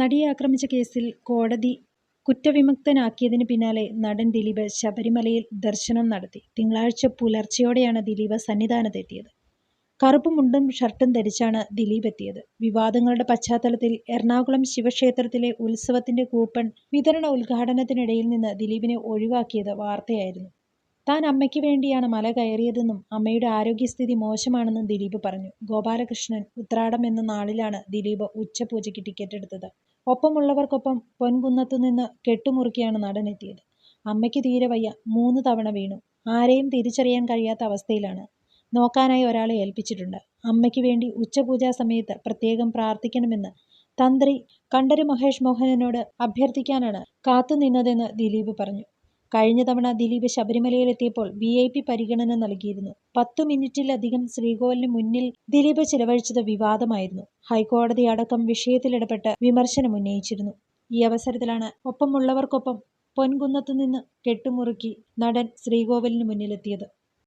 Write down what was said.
നടിയെ ആക്രമിച്ച കേസിൽ കോടതി കുറ്റവിമുക്തനാക്കിയതിന് പിന്നാലെ നടൻ ദിലീപ് ശബരിമലയിൽ ദർശനം നടത്തി. തിങ്കളാഴ്ച പുലർച്ചെയോടെയാണ് ദിലീപ് സന്നിധാനത്തെത്തിയത്. കറുപ്പ് മുണ്ടും ഷർട്ടും ധരിച്ചാണ് ദിലീപ് എത്തിയത്. വിവാദങ്ങളുടെ പശ്ചാത്തലത്തിൽ എറണാകുളം ശിവക്ഷേത്രത്തിലെ ഉത്സവത്തിന്റെ കൂപ്പൺ വിതരണ ഉദ്ഘാടനത്തിനിടയിൽ നിന്ന് ദിലീപിനെ ഒഴിവാക്കിയത് വാർത്തയായിരുന്നു. താൻ അമ്മയ്ക്ക് വേണ്ടിയാണ് മല കയറിയതെന്നും അമ്മയുടെ ആരോഗ്യസ്ഥിതി മോശമാണെന്നും ദിലീപ് പറഞ്ഞു. ഗോപാലകൃഷ്ണൻ ഉത്രാടം എന്ന നാളിലാണ് ദിലീപ് ഉച്ചപൂജയ്ക്ക് ടിക്കറ്റ് എടുത്തത് ഒപ്പമുള്ളവർക്കൊപ്പം പൊൻകുന്നത്തുനിന്ന് കെട്ടുമുറുക്കിയാണ് നടൻ എത്തിയത്. അമ്മയ്ക്ക് തീരെ വയ്യ. മൂന്ന് തവണ വീണു. ആരെയും തിരിച്ചറിയാൻ കഴിയാത്ത അവസ്ഥയിലാണ്. നോക്കാനായി ഒരാളെ ഏൽപ്പിച്ചിട്ടുണ്ട്. അമ്മയ്ക്ക് വേണ്ടി ഉച്ചപൂജാ സമയത്ത് പ്രത്യേകം പ്രാർത്ഥിക്കണമെന്ന് തന്ത്രി കണ്ഠര് മഹേഷ് മോഹനനോട് അഭ്യർത്ഥിക്കാനാണ് കാത്തുനിന്നതെന്ന് ദിലീപ് പറഞ്ഞു. കഴിഞ്ഞ തവണ ദിലീപ് ശബരിമലയിലെത്തിയപ്പോൾ വി ഐ പി പരിഗണന നൽകിയിരുന്നു. പത്തു മിനിറ്റിലധികം ശ്രീകോവിലിന് മുന്നിൽ ദിലീപ് ചിലവഴിച്ചത് വിവാദമായിരുന്നു. ഹൈക്കോടതി അടക്കം വിഷയത്തിലിടപെട്ട് വിമർശനമുന്നയിച്ചിരുന്നു. ഈ അവസരത്തിലാണ് ഒപ്പമുള്ളവർക്കൊപ്പം പൊൻകുന്നത്തുനിന്ന് കെട്ടുമുറുക്കി നടൻ ശ്രീകോവിലിന് മുന്നിലെത്തിയത്.